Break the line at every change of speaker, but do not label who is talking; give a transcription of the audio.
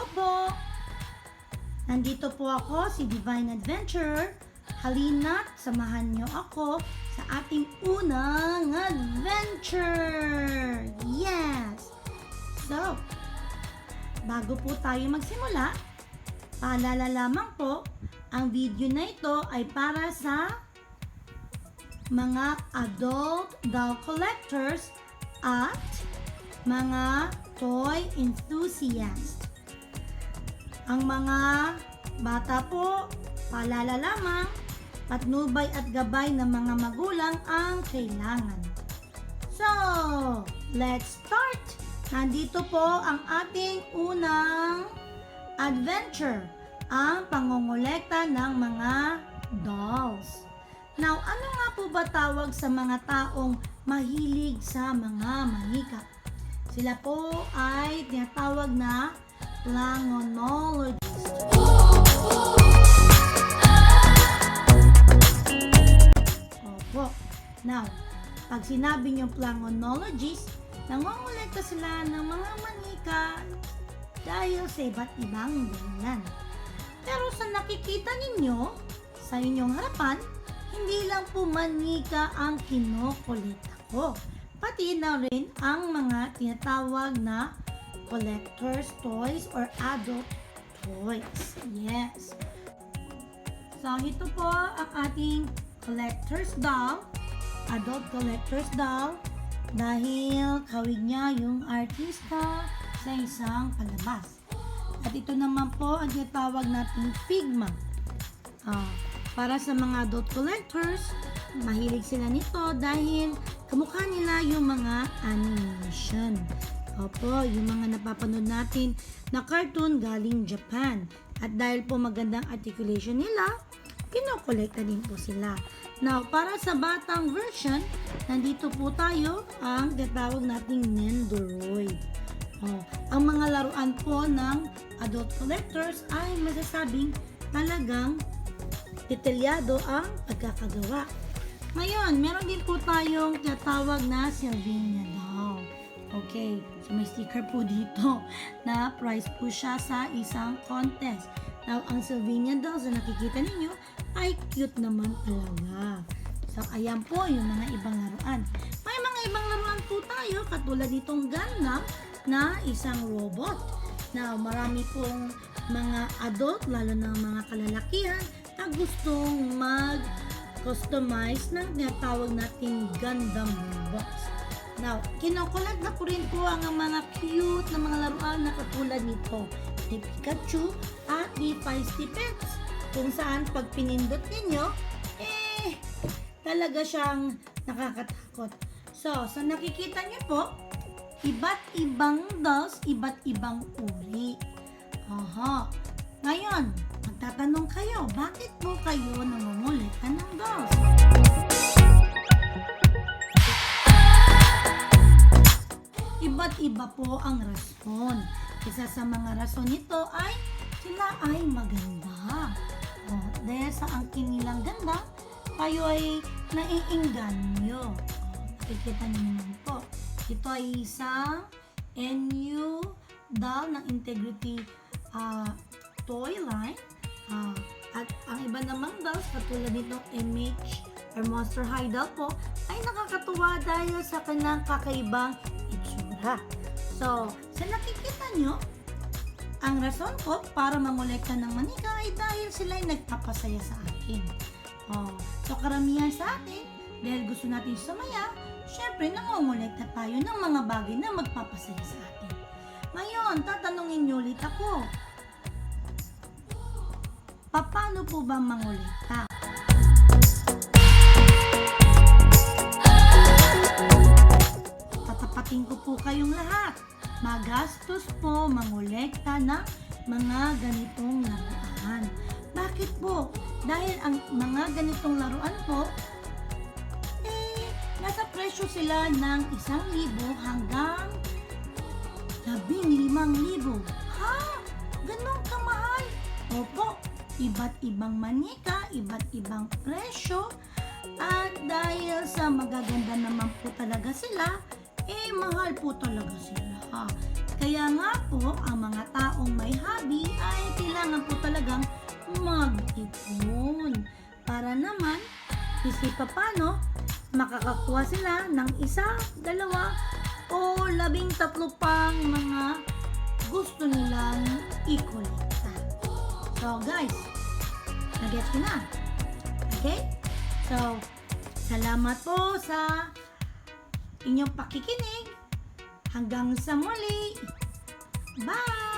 Hello! Nandito po ako, si Divine Adventure. Halina't samahan niyo ako sa ating unang adventure! Yes! So, bago po tayo magsimula, paalala lamang po, ang video na ito ay para sa mga adult doll collectors at mga toy enthusiasts. Ang mga bata po, paalala lamang, patnubay at gabay ng mga magulang ang kailangan. So, let's start! Nandito po ang ating unang adventure, ang pangongolekta ng mga dolls. Now, ano nga po ba tawag sa mga taong mahilig sa mga manika? Sila po ay tinatawag na plangonologist. Opo. Now, pag sinabi niyong plangonologist, nangongolekta sila ng mga manika dahil sa iba't ibang dahilan. Pero sa nakikita ninyo, sa inyong harapan, hindi lang po manika ang kinokolekta ko. Pati na rin ang mga tinatawag na collector's toys or adult toys. Yes. So, ito po ang ating collector's doll, adult collector's doll, dahil kawig niya yung artista sa isang palabas. At ito naman po ang tinatawag nating Figma. Ah, para sa mga adult collectors, mahilig sila nito dahil kamukha nila yung mga animation. Opo, yung mga napapanood natin na cartoon galing Japan. At dahil po magandang articulation nila, kinokolekta din po sila. Now, para sa batang version, nandito po tayo ang tatawag nating Nendoroid. Oh, ang mga laruan po ng adult collectors ay masasabing talagang detalyado ang pagkakagawa. Ngayon, meron din po tayong tinatawag na Sylvania. Okay, so may sticker po dito na prize po siya sa isang contest. Now, ang Sylvania dolls na nakikita ninyo ay cute naman talaga. So, ayan po yung mga ibang laruan. May mga ibang laruan po tayo katulad nitong Gundam na isang robot. Now, marami pong mga adult, lalo na mga kalalakihan, na gustong mag-customize ng tinatawag nating Gundam robots. Now, kinokolag na ko rin po ang mga cute na mga laruan na katulad nito. Ni Pikachu at ni Feisty Pets. Kung saan pag pinindot ninyo, eh, talaga siyang nakakatakot. So, sa nakikita niyo po, iba't ibang dolls, iba't ibang uri. Aha. Ngayon, magtatanong kayo, bakit po kayo iba po ang rason. Isa sa mga rason nito ay sila ay maganda. O, dahil sa angkin nilang ganda, kayo ay naiinganyo. Nakikita niyo naman po. Ito ay isang NU doll ng Integrity ah, toy line. Ah, at ang iba namang dolls, katulad nitong MH or Monster High doll po, ay nakakatuwa dahil sa kanyang kakaibang itsura. So, sa nakikita nyo, ang rason ko para mangolekta ng manika ay dahil sila ay nagpapasaya sa akin. Oh, so karamihan sa atin, dahil gusto natin sumaya, syempre nangongolekta tayo ng mga bagay na magpapasaya sa atin. Ngayon, tatanungin niyo ulit ako, paano po ba mangolekta? Tatapatin ko po kayong lahat. Magastos po mangolekta ng mga ganitong laruan. Bakit po? Dahil ang mga ganitong laruan po, eh, nasa presyo sila ng isang libo hanggang labing limang libo. Ha? Ganon kamahal? Opo, iba't ibang manika, iba't ibang presyo, at dahil sa magaganda naman po talaga sila, eh mahal po talaga sila. Kaya nga po, ang mga taong may hobby ay kailangan po talagang mag-ipon. Para naman, isip pa paano, makakakuha sila ng isa, dalawa, o labing tatlo pang mga gusto nilang ikolekta. So guys, nag-get ko na. Okay? So, salamat po sa inyong pakikinig. Hanggang sa muli. Bye!